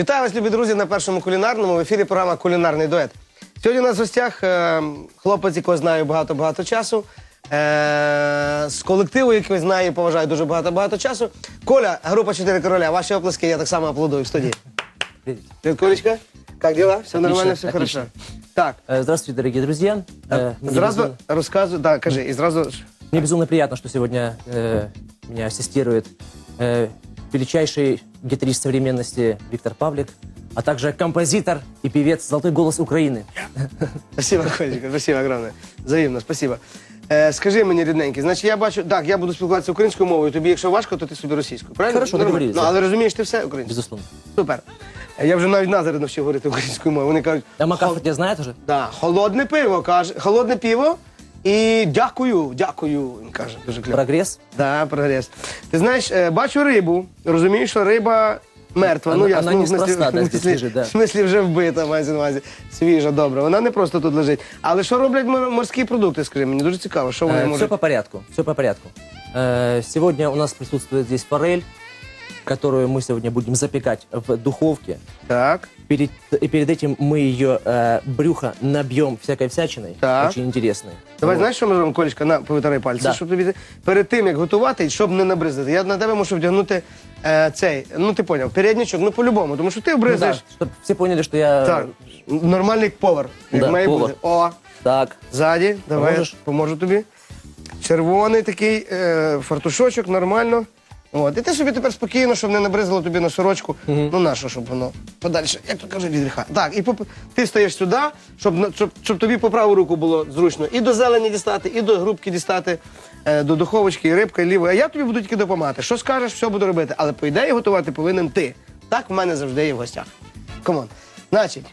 Вітаю вас, любі друзі, на першому кулінарному в ефірі програма Кулінарний дует. Сьогодні у нас в гостях е, хлопець, якого знаю багато-багато часу. Е, з колективу, який знаю і поважаю дуже багато-багато часу. Коля, група «Чотири короля. Ваші оплески, я так само аплодую в студії. Привіт, Колечка. Як діла? Все нормально, все отлично. хорошо. Так, Э, Здравствуйте, дорогие друзья. Э, мне, зразу безумно, розказую, так, кажи, і зразу. ж- мне безумно приятно, что сегодня э, меня ассистирует э, величайший гитарист современности Виктор Павлик, а также композитор и певец «Золотой голос Украины». Спасибо, Колечка, спасибо огромное. Взаємно, спасибо. Е, скажи мені, рідненький, значить я бачу, так, я буду спілкуватися українською мовою, тобі, якщо важко, то ти собі російською. Правильно? Хорошо, Нормально. договорились, Ну, але розумієш ти все українською? Безусловно. Супер. Е, Я вже навіть Назари навчив говорити українською мовою. Вони кажуть, А Макафа тебя знает уже? да, холодне пиво, каже, холодне пиво і дякую, дякую, він каже, дуже кльово. Прогресс? Да, прогрес. Ти знаєш, е, бачу рибу, розумію, що риба мертва. Вона- ну, ясно, вона ну, в смислі- да, в смислі- лежить, да. В смислі вже вбита, мається на увазі. Свіжа, добре. Вона не просто тут лежить. Але що роблять мор- морські продукти, скажи мені, дуже цікаво, що вони все можуть. по порядку, все по порядку. Э, сегодня у нас присутствует здесь форель, которую мы сегодня будем запекать в духовке. Так, Перед, и перед этим мы ее э, брюхо набьем всякой всячиной, Так. очень интересной. давай Вот. знаєш, що ми зробимо, Колечка, на повитарай пальці, Да. щоб тобі перед тим, як готувати, щоб не набризати. Я на тебе мушу вдягнути е, цей, ну ти поняв, переднічок, ну по-любому, тому що ти Ну да, обризаєш. чтобы все поняли, что я... Так, нормальний повар, як Да, має повар. бути. О, Так, Ззаді, давай Поможеш? поможу тобі. Червоний такий е, фартушочок, нормально. От. І ти собі тепер спокійно, щоб не набризало тобі на сорочку. Ну нащо, щоб воно подальше, як то кажуть, від гріха. Так, і поп- ти стоїш сюди, щоб, на- щоб, щоб тобі по праву руку було зручно і до зелені дістати, і до грубки дістати, е, до духовочки, і рибка, і ліво. А я тобі буду тільки допомагати. Що скажеш, все буду робити. Але по ідеї готувати повинен ти. Так в мене завжди є в гостях. Камон. Значить,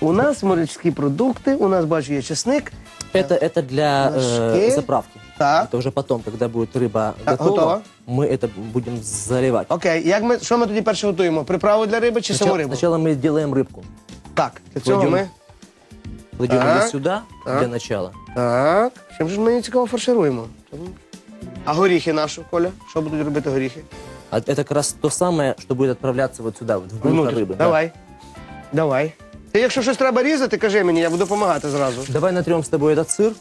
у нас морські продукти, у нас бачу є чесник. это, это для э, Ложки. заправки. Так. Это уже потом, когда будет рыба Так, готова, готова. мы это будем заливать. Окей, як ми що ми тоді перше готуємо? Приправу для риби чи саму Сначала, рибу? сначала мы делаем рыбку. Так, для цього Кладем. ми. Кладем Так. ее сюда Так. для начала. Так. Чим ж мені цікаво фаршируємо? А горіхи наші, Коля? Що будуть робити горіхи? А это как раз то самое, что будет отправляться вот сюда, вот в брюхо Внутрь. рыбы. да. Давай. Давай. Ти якщо щось треба різати, кажи мені, я буду допомагати зразу. Давай натрем с тобой этот сыр.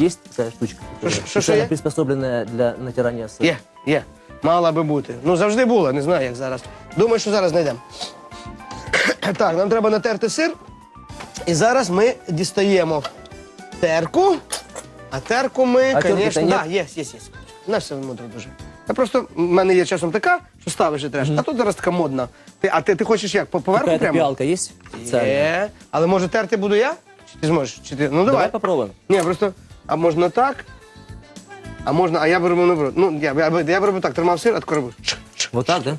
Есть такая штучка, которая Что- что специально я? приспособленная для натирания сыра. Є, є. Мала би бути. Ну завжди була, не знаю, як зараз. Думаю, що зараз знайдемо. Так, нам треба натерти сир. І зараз ми дістаємо терку. А терку ми, А терки-то звісно, нет? да, є, є, є. На все мудро дуже. Я просто в мене є часом така, що ставиш і треш, а тут зараз така модна. Ти, а ти, ти хочеш як? По поверху Какая-то прямо? пиалка есть? специальная? Є. Але може терти буду я? Чи ти зможеш? Чи ти? Ну давай. Давай попробуем. Ні, просто, а можна так, а можна, а я беру наоборот. Ну, я, я, я беру так, тримав сир, а тако робив. Вот так, да?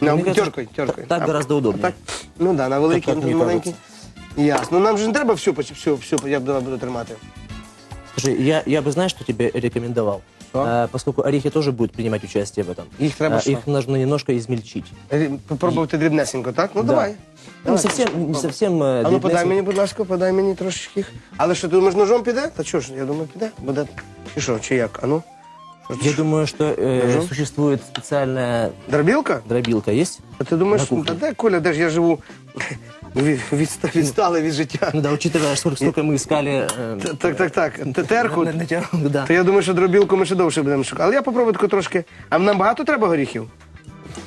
Ну, Мне кажется, теркою, теркою. Так А- гораздо а удобнее. Так, ну да, на великий, Так, на мені маленький. Ясно. Ну нам же не треба всю, поч- всю, всю, я буду, буду тримати. Слушай, я, я бы, знаешь, что тебе рекомендовал? Что? А, поскольку орехи тоже будут принимать участие в этом. Їх треба а, що? их нужно немножко измельчить. Е, Попробувати дрібнесенько, так? Ну Да. давай. Ну, не Давай. совсем, не совсем э, А ну подай длиннесенько. мені, будь ласка, подай мені трошечки. їх. Але що, ти думаєш, ножом піде? Та чого ж, я думаю, піде. Буде. Чи що, чи як? А ну? Я думаю, что э, Ножом? существует специальная Дробілка? дробилка. Есть? А ти думаєш, На кухні. та де, Коля, де ж я живу від, відста- відсталий від життя? Ну да, учитывая, сколько, сколько мы искали... э, Т- Так, так, так. Тетерку. на- натяжку, да. То я думаю, що дробілку ми ще довше будемо шукати. Але я попробую таку трошки. А нам багато треба горіхів?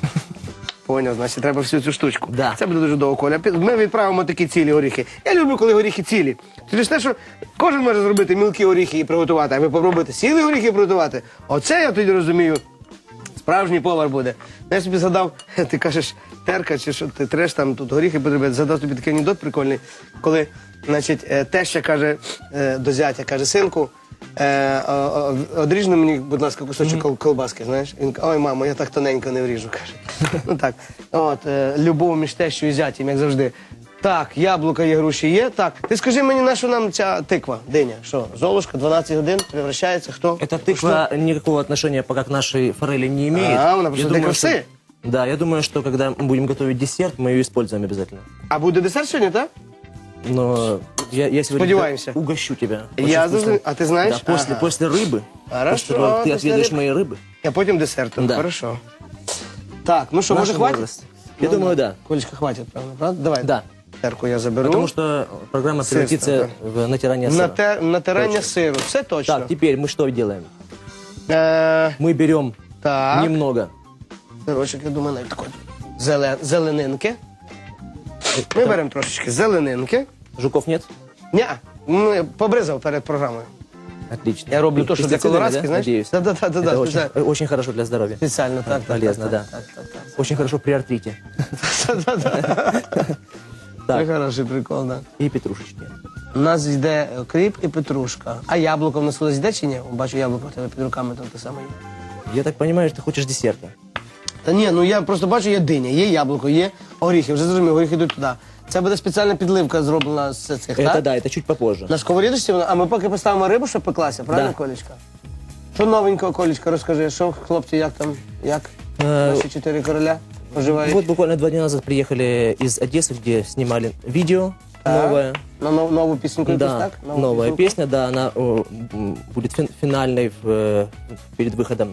Поняв, значить, треба всю цю штучку. Да. Це буде дуже довго, Коля. Пі- Ми відправимо такі цілі горіхи. Я люблю, коли горіхи цілі. Через те, що кожен може зробити мілкі горіхи і приготувати, а ви попробуєте цілі горіхи приготувати. Оце я тоді розумію. Справжній повар буде. Я собі згадав, ти кажеш, терка, чи що ти треш там тут горіхи потрібно. Згадав тобі такий анекдот прикольний, коли, значить, е, теща каже е, до зятя, каже, синку, е, о- о- одріж на мені, будь ласка, кусочок колбаски, знаєш? Він каже, ой, мамо, я так тоненько не вріжу, каже. Ну так. От, любов між тещою і зятям, як завжди. Так, яблука є, груші є. Так, ти скажи мені, на що нам ця тиква, диня? Що, золушка, 12 годин, превращається, хто? Эта тыква никакого отношения пока к нашей форели не имеет. А, она просто Я для думаю, красы. что- Да, я думаю, что когда мы будем готовить десерт, мы ее используем обязательно. А буде десерт сьогодні, так? Но я, я сегодня Сподеваемся. угощу тебя. Я Очень вкусным. зрозумів. А ти знаєш? Да, после, Ага. после рыбы. Хорошо, После того, как ты после отведаешь рыбы. моей рыбы. А потім десертом. Да. Хорошо. Так, ну що, Наш може хватить? возраст. Я думаю, да. Колечка хватить, правда? правда? Давай. Да. Терку я заберу. Потому что программа Сыр превратится в натирание сыра. Нате- натирання Точно. сиру. Це точно. Так, теперь мы что делаем? Е, Мы берем так. немного. Сирочок, я думаю, навіть такої зеле- зеленинки. Ми беремо трошечки зеленинки. Жуков нет? Ні, ми побризав перед програмою. Отлично. Я роблю то, що для Пестицидами, колорадських, да? знаєш? Надеюсь. Да-да-да-да, Это очень, специально. э, очень хорошо для здоровья. Спеціально, так, так. Полезно, так, да. Так, так, так, Очень хорошо при артрите. так. Це Так, хороший прикол, да. и петрушечки. У нас йде кріп і петрушка. А яблуко в нас колись йде чи ні? Бачу, яблуко в тебе під руками там те саме є. Я так понимаю, что ты хочешь десерта. Та ні, ну я просто бачу, є диня, є яблуко, є горіхи. Вже зрозумів, горіхи йдуть туди. Це буде спеціальна підливка зроблена з цих, Это так? да, это чуть попозже. На сковорідочці вона, а ми поки поставимо рибу, щоб пеклася, правильно, Да. Колечка? Що новенького, Колечка, розкажи, що хлопці, як там, як Е, наші чотири короля поживають? Вот буквально два дня назад приехали из Одессы, где снимали видео Так. новое. На нов- нову пісеньку якусь, Да, так? Нову новая пісеньку? песня, да, она о, м, будет фин- финальной в, э, перед выходом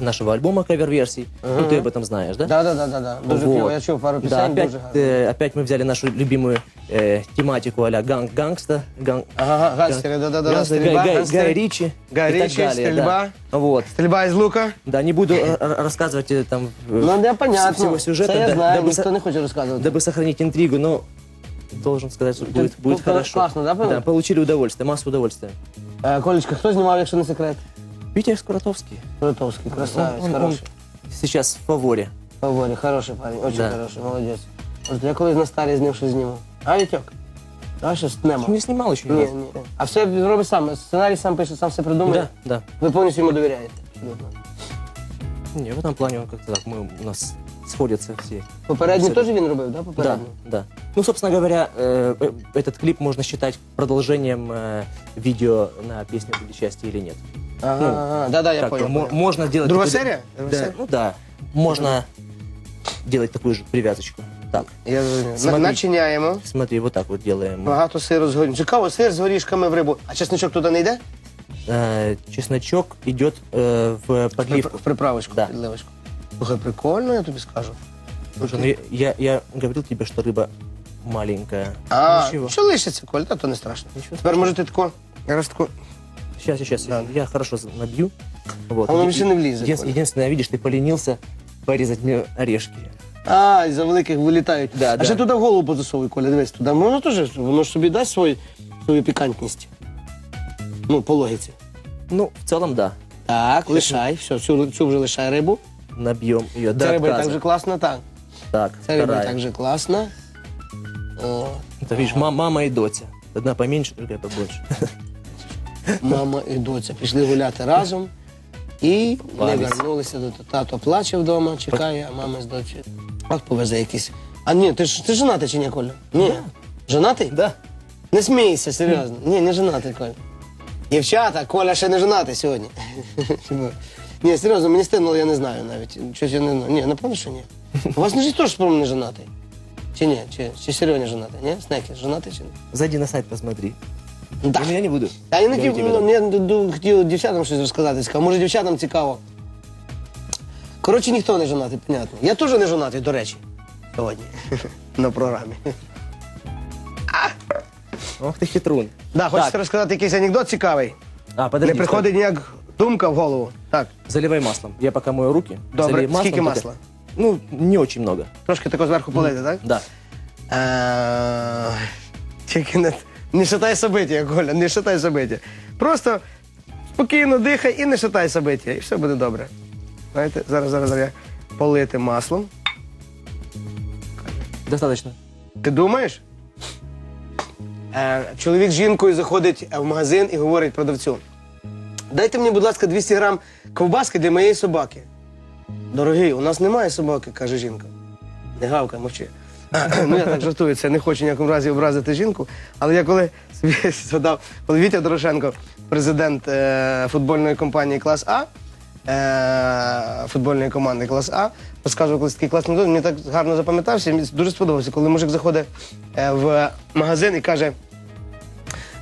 нашего альбома кавер-версий. Ну, ты об этом знаешь, да? Да, да, да, да, да. Дуже Вот. кльово. Я чув пару Да, пісень, опять, дуже гарно. э, опять мы взяли нашу любимую э, тематику а-ля ганг гангста. Ганг, Ага, ага, гангстери, да, да, да, гангста, стрільба, Гай, Гай, гангстери. Гай Ричи. Гай и так Ричи, далее, стрельба. Да. Вот. Стрільба із лука. Да, не буду э, р- рассказывать э, там э, Ну, не понятно. всего сюжета, Це я да- знаю, дабы, ніхто со- не хоче розказувати. дабы сохранить интригу, но должен сказать, что будет, ну, будет ну, хорошо. классно, да, было? Да, получили удовольствие, массу удовольствия. Е, Колечка, хто знімав, якщо не секрет? Витя Скуратовский. Ротовський, красавець, Он- он- хороший. он сейчас в фаворе. Говори, хороший парень, очень Да. хороший, молодець. От я колись на старі з ним щось зніму. А, Вітьок? Давай щось нема. Не снимал еще ни Ні, разу. ні. А все робить сам, сценарій сам пише, сам все придумує. Да, да. Ви повністю йому довіряєте. Абсолютно. Не, в этом плане он как-то так, мы, у нас сходятся все. Попередній Абсолютно. теж він робив, да? Да, Попередній? да. Ну, собственно говоря, э, э, этот клип можно считать продолжением э, видео на песню «Будет счастье» или нет. Ага, ага, да, да, я Как понял. бы мо- понял. Можно делать... Другая такую- серия? Другая Да, серия? ну да. Можно делать такую же привязочку. Так, Я зрозумів. На- Смотри. Начиняємо. смотри, вот так вот делаем. Багато сиру з горішками. Цікаво, сир з горішками в рибу. А чесничок туди не йде? Э, чесночок идет э, в подливку. В приправочку, Да. підливочку. Слухай, прикольно, я тобі скажу. Слушай, ну я, я говорил тебе, что рыба маленькая. А, Ничего. що лишиться, Коль, та то не страшно. Нічого Тепер можете тако. Раз тако. Сейчас, сейчас, Да. я хорошо набью. Вот. А оно Еди- вообще не влезет, един- Коля. Единственное, видишь, ты поленился порезать мне орешки. А, і за великих вилітають. Да, а да. ще туди голову позасовуй, Коля, дивись, туди. Воно теж, воно ж собі дасть свою, свою пікантність. Ну, по логіці. Ну, в целом, да. Так, лишай, все, цю, цю вже лишай рибу. Набьем ее до Ця риба і так отказа. же класно, так. Так, Ця риба і вторая. так же класно. О, Это, видишь, ма- мама и Дотя. Одна поменьше, другая побольше. мама і доця пішли гуляти разом і не вернулися до тато плаче вдома, чекає, а мама з дочі. От повезе якийсь. А ні, ти ж ти женатий чи ні, Коля? Ні. Женатий? Да. Не смійся, серйозно. Ні, не женатий, Коля. Дівчата, Коля ще не женатий сьогодні. Ні, серйозно, мені стидно, я не знаю навіть. Щось я не знаю. Ні, напевно, що ні. У вас не ж теж не женатий? Чи ні? Чи, чи Сереня женатий? Ні? Снеки, женатий чи ні? Зайди на сайт, посмотри. Да. Я не буду. Та я не хотів, ну, я ду- ду- хотів дівчатам щось розказати. Цікаво. Може, дівчатам цікаво. Коротше, ніхто не женатий, понятно. Я теж не женатий, до речі, сьогодні на програмі. Ох ты хитрун. Да, хочете Так. розказати якийсь анекдот цікавий? А, подожди. Не приходить ніяк думка в голову. Так, стой. Заливай маслом. Я пока мою руки. Добре. Залей маслом Скільки только. масла? Ну, не очень много. трошки тако зверху полити, так? Да. Е, Тільки не, не шатай собиття, Коля, не шатай собиття. Просто спокійно дихай і не шатай собиття, і все буде добре. Знаєте, зараз, зараз, зараз я полити маслом. Достаточно. Ти думаєш? Е, чоловік з жінкою заходить в магазин і говорить продавцю: дайте мені, будь ласка, 200 грам ковбаски для моєї собаки. Дорогий, у нас немає собаки, каже жінка. Не гавкай, мовчи. ну я так жартую, це не хочу ніякому разі образити жінку. Але я коли собі згадав, коли Вітя Дорошенко, президент е, футбольної компанії клас А, е, футбольної команди клас А, розказував колись такий класний досвід, мені так гарно запам'ятався, мені дуже сподобався, коли мужик заходить е, в магазин і каже: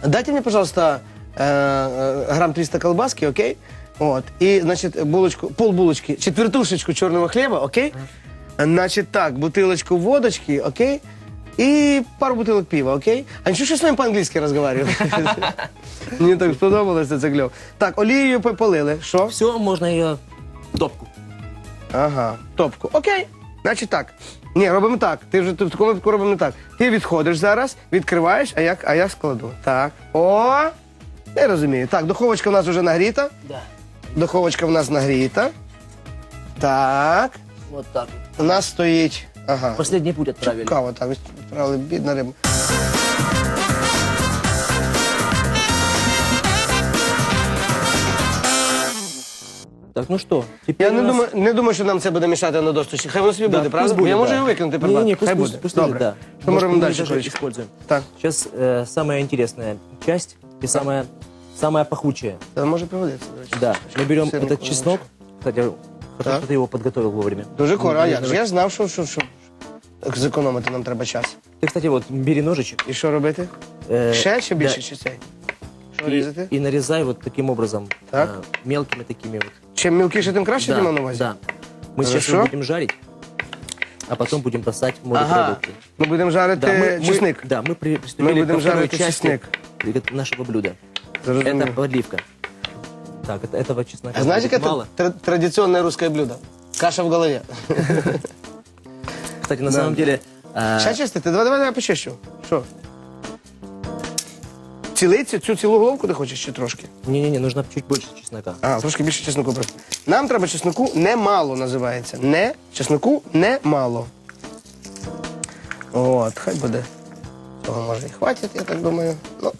Дайте мне, пожалуйста, э, грамм 300 колбаски, окей? Вот. И, значит, булочку, пол булочки, четвертушечку черного хлеба, окей? Значить так, бутилочку водочки, окей? І пару бутилок пива, окей? А нічого, що з нами по-англійськи розмовляємо? Мені так сподобалося це кльово. Так, олією по- полили. Що? Все, можно ее топку. Ага, топку. Окей. Значить так. Ні, робимо так. Ти вже тут випадку робимо так. Ти відходиш зараз, відкриваєш, а я, а я складу. Так. О! Я розумію. Так, духовочка в нас вже нагріта. Да. Духовочка в нас нагріта. Так. Вот так. У нас стоїть. Ага. Последний путь отправили. Кава, так, відправили бідна риба. Так, ну что, теперь Я не у нас- думаю, не думаю, що нам це буде мішати на досточі. Хай воно собі Да, буде, пусть правда? будет, я можу да. його викинути, Не, придбати. не, пусть, Хай пусть, буде. пусть Добре. лежит, да. Що ми робимо далі, даже Колечко? используем. Так. Сейчас э, самая интересная часть и самая, самая пахучая. Це може пригодитися, до речі. Да, мы берем Сырный этот колбасок. чеснок. Кстати, хорошо, Так. что ты его подготовил вовремя. Дуже коро, а Ну, як же? давай. Я знав, що, що, що зекономити нам треба час. Ты, кстати, вот бери ножичек. І що робити? э, Ще чи більше, да, чи цей? Що и, різати? и нарезай вот таким образом. Так. э, мелкими такими вот. Чим мілкіше, тим краще да, ти мав на увазі? да. Мы сейчас Хорошо. его будем жарить, а потом будем бросать в Ага. морепродукты. Ми будемо жарити Да, мы, мы- чесник. да, мы при- приступили Мы будем ко второй жарить части чеснок. нашего блюда. Зрозумів. Это подливка. Так, это, этого чеснока А знаете, будет яке мало. тр- традиционное русское блюдо? Каша в голові. Кстати, на Да. самом деле... а, Ще чистити? Давай, давай, давай почищу. Що? Цілий цю, цю цілу головку ти хочеш чи трошки? Не-не-не, нужно чуть больше чеснока. А, трошки більше чесноку просто. Нам треба чесноку немало називається. Не чесноку немало. От, хай буде. Цього може і хватить, я так думаю. Ну,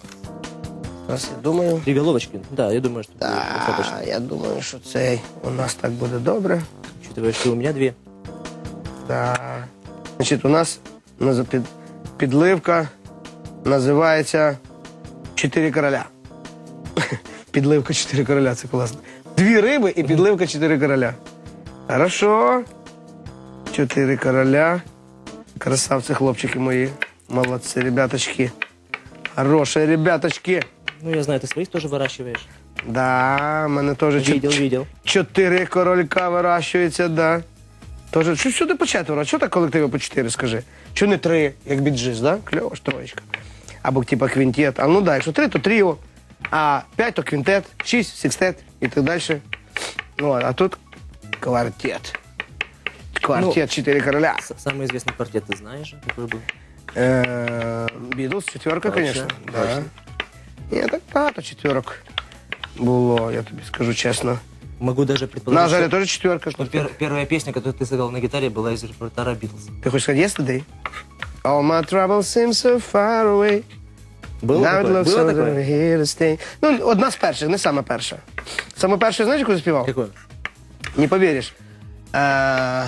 зараз я думаю. Три головочки? Да, я думаю, что будет достаточно. А, я думаю, що цей у нас так буде добре. Учитывая, что у меня две. Так. Значить, у нас під, підливка називається Чотири короля. Підливка чотири короля, це класно. Дві риби і підливка чотири короля. Хорошо. Чотири короля. Красавці, хлопчики мої. Молодці, ребяточки. Хороші, ребяточки. Ну, я знаю, ты своих тоже выращиваешь. Да, в мене теж чот- Видел, видел. Чотири королька вирощується, да. Тож, що сюди по четверо? А Чого так колективи по чотири, скажи? Чого не три, як біджиз, да? Кльово ж троєчка. Або типа квінтет. А ну да, якщо три, то тріо, а п'ять, то квінтет, шість, секстет і так далі. Ну, а тут квартет. Квартет, чотири короля. С- Самый известный квартет ты знаешь, какой был? Е, Бітлз, четверка, Точно, звісно. Да. точно. Ні, так багато четверок було, я тобі скажу чесно. Могу даже предположить, На жарі что, теж четверка. что пер- первая песня, которую ты сыграл на гитаре, была из репертуара Битлз. Ти хочеш сказати yesterday? All my troubles seem so far away. Было Now it такое? looks Было so такое? they're here to stay. Ну, одна з перших, не сама перша. Саме перша, знаєш, яку заспівав? Какое? Не повіриш. А,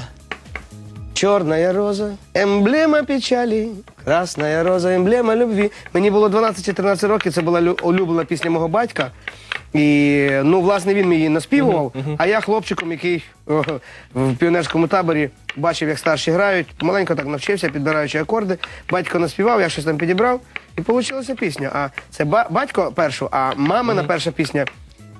Чорна роза, емблема печалі, красна роза, емблема любві. Мені було 12-14 років, це була улюблена пісня мого батька. І ну, власне, він мені її наспівував. А я хлопчиком, який о, в піонерському таборі бачив, як старші грають, маленько так навчився, підбираючи акорди. Батько наспівав, я щось там підібрав, і вийшла пісня. А це ба- батько першу, а мамина перша пісня.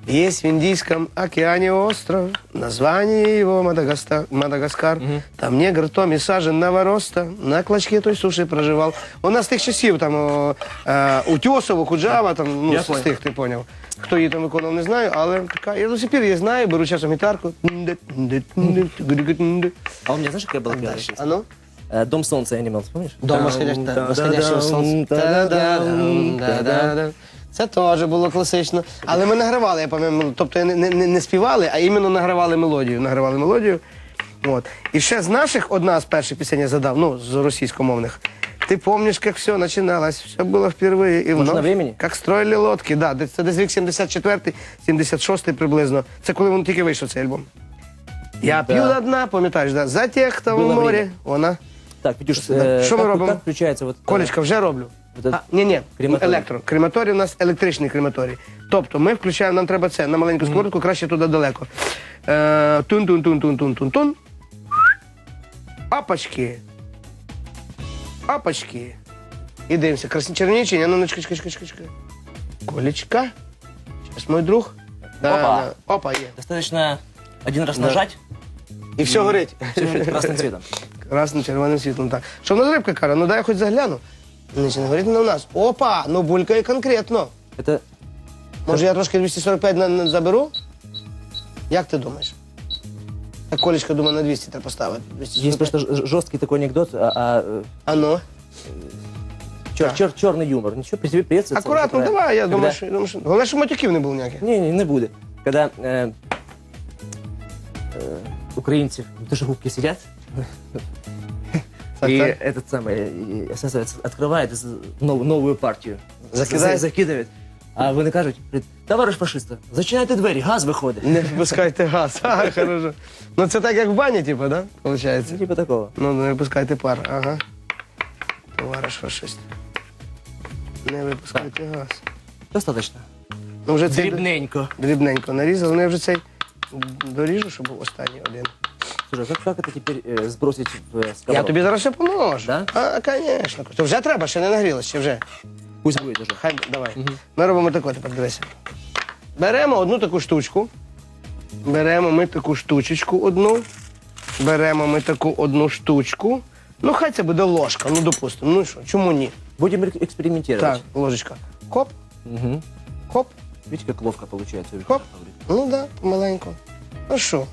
Есть в Индийском океане остров, название его Мадагаста- Мадагаскар. Там негр Томми саженного роста, на клочке той суши проживал. У нас з тих часів там о, е, Утьосово, Куджава, там, ну, Я з понял. тих, ти поняв. Хто її там виконав, не знаю, але така. Я до сих пір її знаю, беру часом гітарку. А у меня знаешь, какая была первая А песня? ну? Э, Дом солнца Animals, помнишь? Дом восходящего восходящего сонця. Та-да-дам, да-да-дам. Це теж було класично. Але ми награвали, я пам'ятаю, тобто не, не, не співали, а іменно награвали мелодію. Награвали мелодію. От. І ще з наших одна з перших пісень я задав, ну, з російськомовних. Ти помниш, як все починалось, все було впервые. І Нужно вновь, времени? Як строїли лодки, да, десь- це десь рік 74-й, 76-й приблизно. Це коли він тільки вийшов цей альбом. Я Да. п'ю до дна, пам'ятаєш, да? за тих, хто в Було морі. время. Вона. Так, Витюш, Что э, мы как, робимо? как включается вот... э, Колечка, вже роблю. Вот этот А, ні, ні, крематорій. електро. Крематорій у нас електричний крематорій. Тобто ми включаємо, нам треба це на маленьку сковородку, краще туди далеко. Е, Тун-тун-тун-тун-тун-тун-тун. Апочки. Апочки. І дивимося. Красні чернічі, ну, ну, чекай, чекай, чекай, чекай, чекай. Колечка. Зараз мой друг. Да, Опа. да. Опа, є. Достаточно один раз нажать, І все горить. Всё горит красным цветом. Красним червоним світлом, так. Що в нас рибка каже? Ну дай я хоч загляну. Нічого не горить на нас. Опа, ну булькає конкретно. Это Може я трошки 245 на, на заберу? Як ти думаєш? Так колечко, думаю, на 200 треба поставити. есть 245. просто ж- жесткий такой анекдот, а, а, э, А ну. чер- чер- черный юмор. Ничего, при тебе приветствуется. Акуратно, это правильно. давай, я Когда- думаю, що, я думаю, що... Головне, що матюків не було ніяких. Не, не, не будет. Когда э, э, украинцы в душегубке сидят, Так, и так. этот самый, и эсэсовец открывает з- нов- новую партию. Закидает? За- Закидывает. А вони кажуть, говорить, товариш фашиста, зачиняйте двері, газ виходить. Не випускайте газ. А, хорошо. Ну це так, як в бані, типу, да? Получається? Ну, типа такого. Ну, не випускайте пар, ага. Товариш фашист. Не випускайте газ. Достаточно. Ну, вже цей Дрібненько. дрібненько нарізав. Ну, я вже цей доріжу, щоб був останній один. Слушай, как, как это теперь э, сбросить в э, сковородку? Я тобі зараз ще поможу. Да? А, звісно. То вже треба, ще не нагрілося, ще вже. Пусть будет уже. Хай, давай. Ми робимо тако, тепер дивися. Беремо одну таку штучку. Беремо ми таку штучечку одну. Беремо ми таку одну штучку. Ну, хай це буде ложка, ну допустимо. Ну що, чому ні? Будем эк- экспериментировать. Так, ложечка. Хоп, Мгм. хоп, Видите, как ловко получается. у хоп. Виктора Павлика? Ну так, да, маленько. Ну що?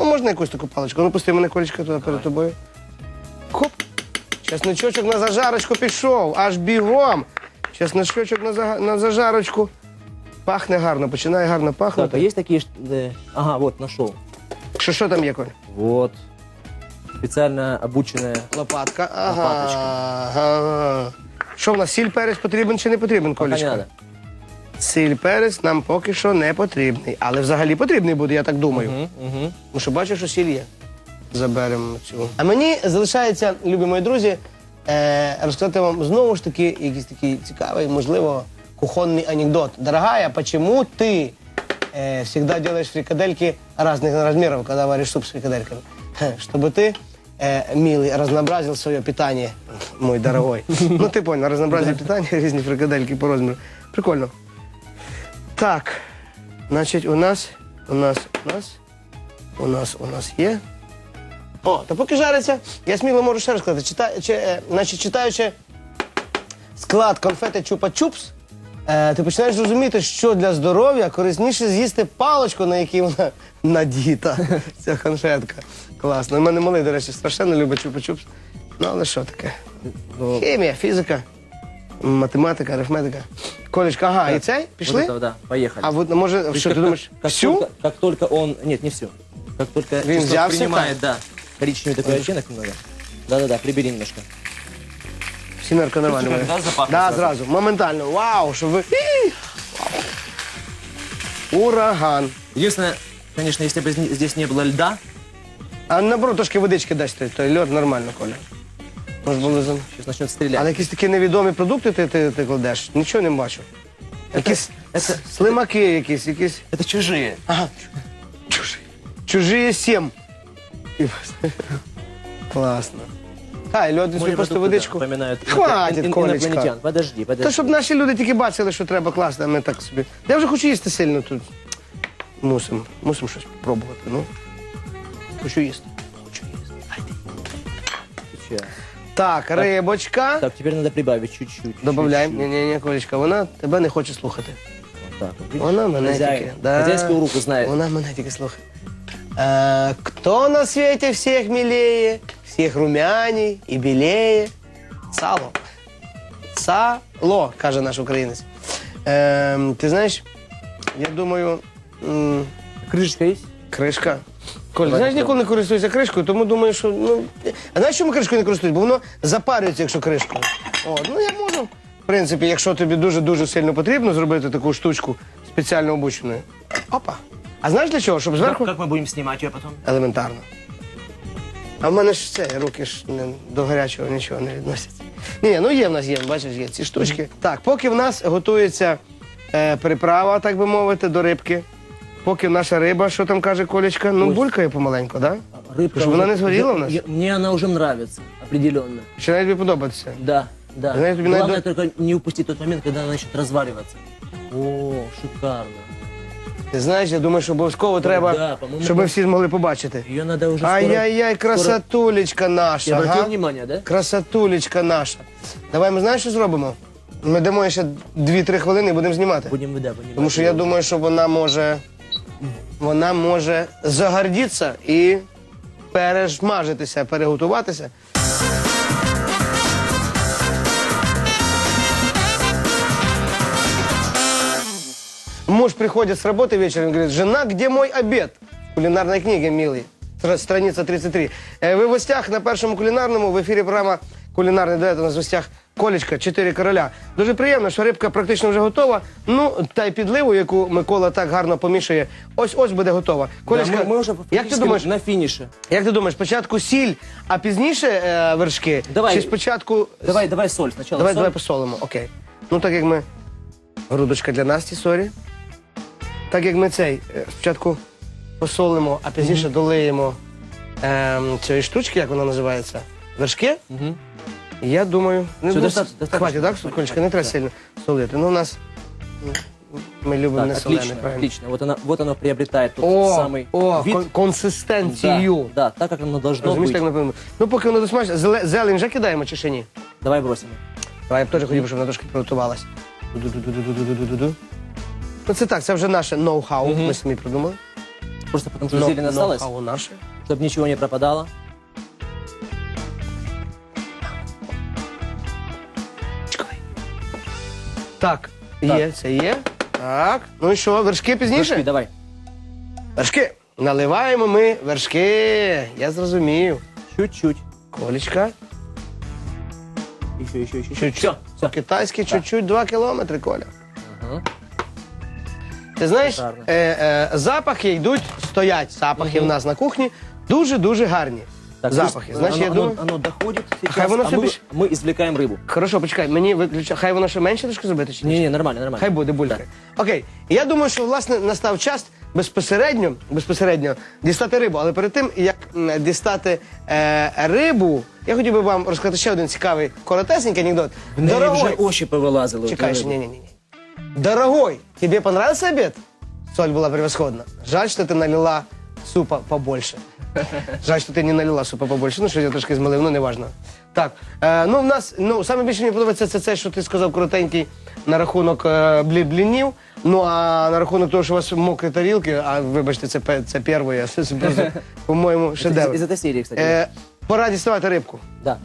Ну, можна якусь таку паличку. Ну, пусти мене колечко туди перед тобою. Хоп. Чесночочок на зажарочку пішов, аж бігом. Чесночочок на, зага- на зажарочку. Пахне гарно, починає гарно Так, а пахнути. есть такие... ш- э, Ага, вот, нашел. Що, що там є, Коль? Вот. Специально обученная. Лопатка. Ага. Лопаточка. ага. Що в нас, сіль перець потрібен чи не потрібен, Пока не надо. Сіль перець нам поки що не потрібний. Але взагалі потрібний буде, я так думаю. Мгм, мгм. Ну що бачиш, що сіль є. Заберемо цю. А мені залишається, любі мої друзі, е, розказати вам знову ж таки якийсь такий цікавий, можливо, кухонний анекдот. Дорогая, почему ты э, всегда делаешь фрикадельки разных размеров, когда варишь суп с фрикадельками? Хе, Чтобы ты, э, милый, разнообразил свое питание, мой дорогой. Ну, ты понял, разнообразие питания, різні фрикадельки по розміру. Прикольно. Так, значить, у нас, у нас, у нас, у нас, у нас є. О, та поки жариться, я сміло можу ще раз сказати. Чита, чи, е, значить, читаючи склад конфети Чупа-Чупс, е, ти починаєш розуміти, що для здоров'я корисніше з'їсти паличку, на якій вона надіта. Ця конфетка. Класно. У мене малий, до речі, страшенно любить Чупа-Чупс. Ну, але що таке? Ну, Хімія, фізика, математика, арифметика. Колечка, ага, і цей? вот Пішли? это, да, поехали. А от, може, То есть що как- ти думаєш? Как, Всю? Только, как только он... Нет, не всю. Как только Блин, чеснок взялся принимает, да, коричневый такой оттенок немного. Да-да-да, прибери немножко. Сімерка нормально. Чувствуєте, буде. да, запах Да, сразу? зразу. Моментально. Вау, щоб ви. Ій! Ураган. Единственное, конечно, если бы зни- здесь не было льда, А наоборот, трошки водички дасть той, той льод нормально, Коля. Може було за. сейчас начнет стрелять. Але якісь такі невідомі продукти ти, ти, ти кладеш, нічого не бачу. Якісь это- слимаки якісь, якісь. Это чужие. Ага. Чужі. Чужі сім. Класно. Хай, льод Мои просто продукты, водичку. да, напоминают Хватит, ин- Колечка. инопланетян. Подожди, подожди. Та щоб наші люди тільки бачили, що треба класти, а ми так собі. Я вже хочу їсти сильно тут. Мусимо, мусимо щось пробувати. Ну. Хочу їсти. Хочу їсти. Дайте. Ты чё? Так, рибочка. Так, теперь надо прибавить чуть-чуть. Добавляємо. чуть-чуть. Ні, ні, ні, Колечка, вона тебе не хоче слухати. Вот так вот, видишь? Вона мене Хозяин. тільки. Да. Хозяйскую руку знает. Вона мене тільки слухає. Е, хто на світі всіх миліє, всіх румяній і біліє? Сало. Сало, каже наш українець. Е, ти знаєш, я думаю, м, Крышечка есть? кришка. Коль, знаєш, ніколи не користуюся кришкою, тому думаю, що. Ну, а знаєш, чому кришкою не користуюсь? Бо воно запарюється, якщо кришкою. От, ну я можу. В принципі, якщо тобі дуже-дуже сильно потрібно зробити таку штучку спеціально обученою. Опа. А знаєш для чого? Щоб зверху как мы будем снимать ее потом? елементарно. А в мене ж це, руки ж не, до гарячого нічого не відносяться. Ні, ну є в нас є, бачиш, є ці штучки. Так, поки в нас готується е, приправа, так би мовити, до рибки. Поки наша риба, що там каже Колечка, ну Ой. булькає помаленьку, так? Да? Рыбка Чтобы уже- она не сгорела я- у нас? я- мне она уже нравится, определенно. Чи навіть тобі подобається? Да, да. Знаете, мне Главное надо- только не упустить тот момент, когда она начнет разваливаться. О, шикарно. Ти знаєш, я думаю, що обов'язково треба, да, по-моєму, щоб ми всі змогли побачити. Ее надо уже скоро... Ай-яй-яй, красотулечка наша. Я обратил ага. внимание, да? Красотулечка наша. Давай ми знаєш, що зробимо? Ми дамо їй ще 2-3 хвилини і будемо знімати. Будем, да, будем. Тому що я думаю, що вона може. Вона може загардітися і пережмажитися, переготуватися. Муж приходит с работы вечером и говорит, жена, где мой обед? В кулинарной книге, милый. Стра- Страница 33. Е, Ви в гостях на першому кулінарному в ефірі програма Кулінарний дует. У нас в гостях Колечка, чотири короля. Дуже приємно, що рибка практично вже готова. Ну, та й підливу, яку Микола так гарно помішує, ось ось буде готова. Да, Колечка, мы, мы уже як ти думаєш, на финише. як ти думаєш, спочатку сіль, а пізніше е, вершки? Давай. Чи спочатку. Давай, давай соль сначала. Давай, соль. давай посолимо, окей. Ну так як ми. Грудочка для Насті, сорі. Так як ми цей е, спочатку посолимо, а пізніше долиємо ем, цієї штучки, як вона називається? Вершки. Мгм. Я думаю, не Все, ну, достатньо, достатньо. хватить, так, Сокольчика? Не треба Да. сильно солити. Ну, у нас м, ми любимо Так, не солене, отлично, правильно. отлично. Вот, она, вот оно приобретает тот О, самый о, вид. кон- консистенцію. Да, да, так как оно должно Розумієш, быть. так напевно. Ну, поки воно досмажиться, зеле- зелень вже кидаємо чи ще ні? Давай бросим. Давай, я б теж хотів, щоб вона трошки приготувалась. Ду-ду-ду-ду-ду-ду-ду-ду. Ну це так, це вже наше ноу-хау, ми самі придумали. Просто потому что Но- зелень осталась, Ноу-хау наше. чтобы ничего не пропадало. Так, є, це є. Так. Ну і що, вершки пізніше? Вершки, давай. Вершки. Наливаємо ми вершки. Я зрозумів. Чуть-чуть. Колечка. Еще, еще, еще. Чуть-чуть. Все, все. По-китайськи чуть-чуть 2 кілометри, Коля. Ага. Ти знаєш, Гарно. е, е, запахи йдуть, стоять запахи в нас на кухні, дуже-дуже гарні. запахи. пусть Знаєш, оно, я оно- думаю. оно доходит сейчас, хай воно а все мы, більш- мы извлекаем рыбу. Хорошо, почекай, мені виключа. Хай воно ще менше трошки зробити чи ні? Не-не, нормально, нормально. Хай буде булька. Окей. Я думаю, що власне настав час безпосередньо, безпосередньо дістати рибу. Але перед тим, як м, дістати е, рибу, я хотів би вам розказати ще один цікавий коротесенький анекдот. В неї вже Дорогой, очі повилазили. чекай, от ще, риби. не, не, не. Дорогой, тебе понравился обед? Соль была превосходна. Жаль, что ты налила супа побольше. Жаль, що ти не налила супа побольше. Ну, що я трошки змалив, ну неважно. Так, е, ну в нас, ну, саме більше мені подобається це, це, що ти сказав коротенький на рахунок е, блі, блінів. Ну а на рахунок того, що у вас мокрі тарілки, а вибачте, це, пе- це перше, це, це просто, по-моєму, шедевр. из этой серии, кстати. Е, пора діставати рибку. Да.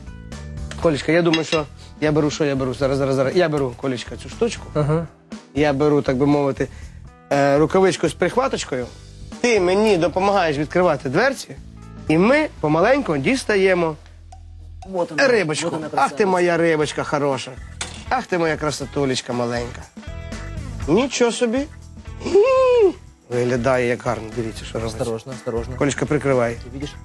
Колечка, я думаю, що я беру, що я беру? Зараз, зараз, зараз. Я беру, Колечка, цю штучку. Ага. Я беру, так би мовити, е, рукавичку з прихваточкою. Ти мені допомагаєш відкривати дверці, і ми помаленьку дістаємо Вот она. рибочку. Вот она, Ах ти красавица. моя рибочка хороша. Ах ти моя красотулечка маленька. Нічого собі. Виглядає як гарно. Дивіться, що робиться. Осторожно, осторожно. Колечка, прикривай. Ты видишь?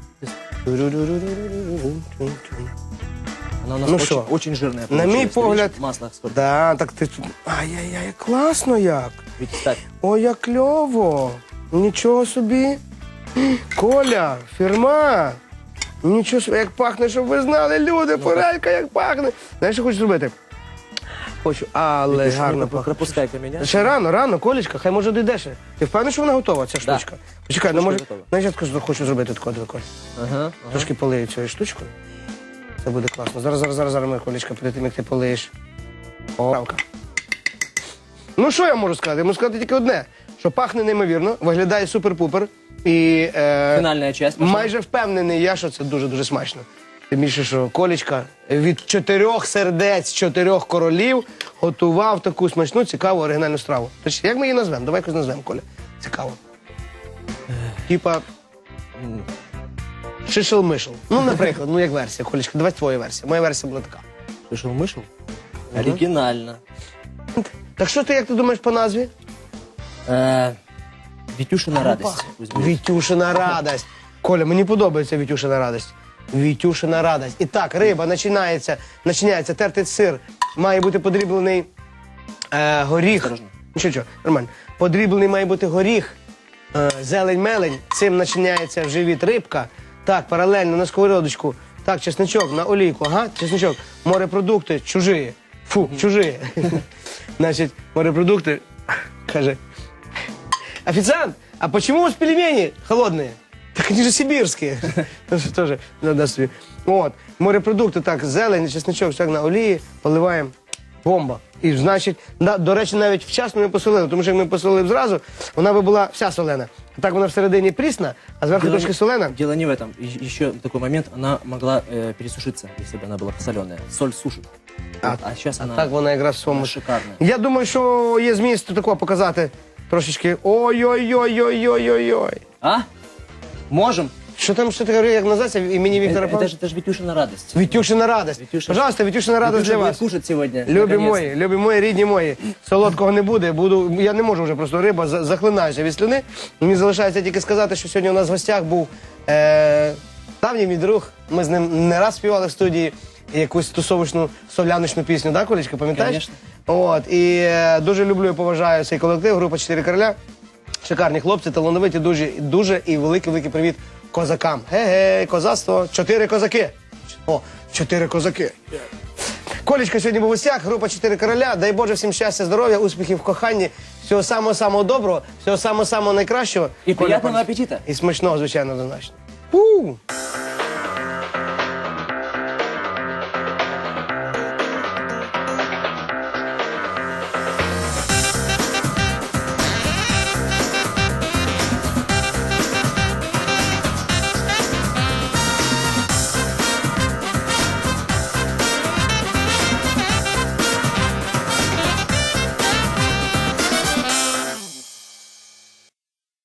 Она у нас Ну очень, что? очень жирная. На мой получилась. Ты погляд- Масло сколько. Да, так ти тут. Ай-яй-яй, класно як. Ставь. Ой, як кльово! Нічого собі. Коля, фірма. Нічого собі, як пахне, щоб ви знали, люди, форелька, як пахне. Знаєш, що хочу зробити? Хочу, але Видишь, гарно не пахне. пропускай-ка меня. Ще рано, рано, Колечка, хай може дійде ще. Ти впевнений, що вона готова, ця Да. штучка? Почекай, ну Штучка може. готова. Знаєш, я скажу, хочу зробити таку, Коль. Ага, ага. Трошки полию цією штучкою. Це буде класно. Зараз, зараз, зараз, зараз, моя Колечка, перед тим, як ти полиєш. О, правка. Ну, що я можу сказати? Я можу сказати тільки одне: що пахне неймовірно, виглядає супер-пупер. І е, Финальная часть. майже впевнений я, що це дуже-дуже смачно. Тим більше, що Колечка від чотирьох сердець, чотирьох королів готував таку смачну, цікаву оригінальну страву. Тож, як ми її назвемо? Давай якось назвемо, Коля. Цікаво. Типа. Шишел-мишел. Ну, наприклад, ну як версія, Колечка, давай твоя версія. Моя версія була така. Шишел-мышел? Оригинально. Так що ти, як ти думаєш по назві? Э, Витюшина радость. пусть. Вітюшина радость. Коля, мені подобається Вітюшина радость. Вітюшина радость. І так, риба починається, починається тертий сир, має бути подріблений е, горіх. Осторожно. Нічого, нічого, нормально. Подріблений має бути горіх, е, зелень-мелень, цим починається в живіт рибка. Так, паралельно на сковородочку. Так, чесночок на олійку, ага, чесночок. Морепродукти чужі. Фу, чужі. Значить, морепродукти, каже, Официант, а почему у вас пельмени холодные? Так они же сибирские. Ну, що Тоже надо собі. От, морепродукти, так, зелень, чесничок, так на олії, поливаємо. Бомба. І значить, на- до речі, навіть вчасно ми посолили, тому що як ми посолили б зразу, вона би була вся солена. А так вона всередині прісна, а зверху Дело трошки не- солена. Дело не в этом. E- Еще такой момент, она могла э, пересушиться, если бы она была соленая. Соль сушит. А, Вот, а сейчас а она, так вона якраз в своєму. она шикарная. Я думаю, що є зміст такого показати трошечки. Ой-ой-ой-ой-ой-ой-ой. А? Можем? Що там, що таке, як називається імені Віктора Это, это, Павловича? же, это же Витюшина радость. Вітюшина радость. Вітюшина- Пожалуйста, Вітюшина радость Витюша для будет вас. кушать сегодня. Любі наконец-то. мої, любі мої, рідні мої. Солодкого не буде. Буду, я не можу вже просто риба за- захлинаюся від слюни. Мені залишається тільки сказати, що сьогодні у нас в гостях був е, давній мій друг. Ми з ним не раз співали в студії якусь тусовочну совляночну пісню, да, Колечка, пам'ятаєш? Конечно. От, і е, дуже люблю і поважаю цей колектив, група «Чотири короля. Шикарні хлопці, талановиті, дуже, дуже і великий великий привіт козакам. Ге-ге, козацтво, чотири козаки. О, чотири козаки. Колечка сьогодні був у гостях, група «Чотири короля. Дай Боже всім щастя, здоров'я, успіхів в коханні, всього самого самого доброго, всього самого самого найкращого. І приятного апетита. І смачного, звичайно, однозначно. У!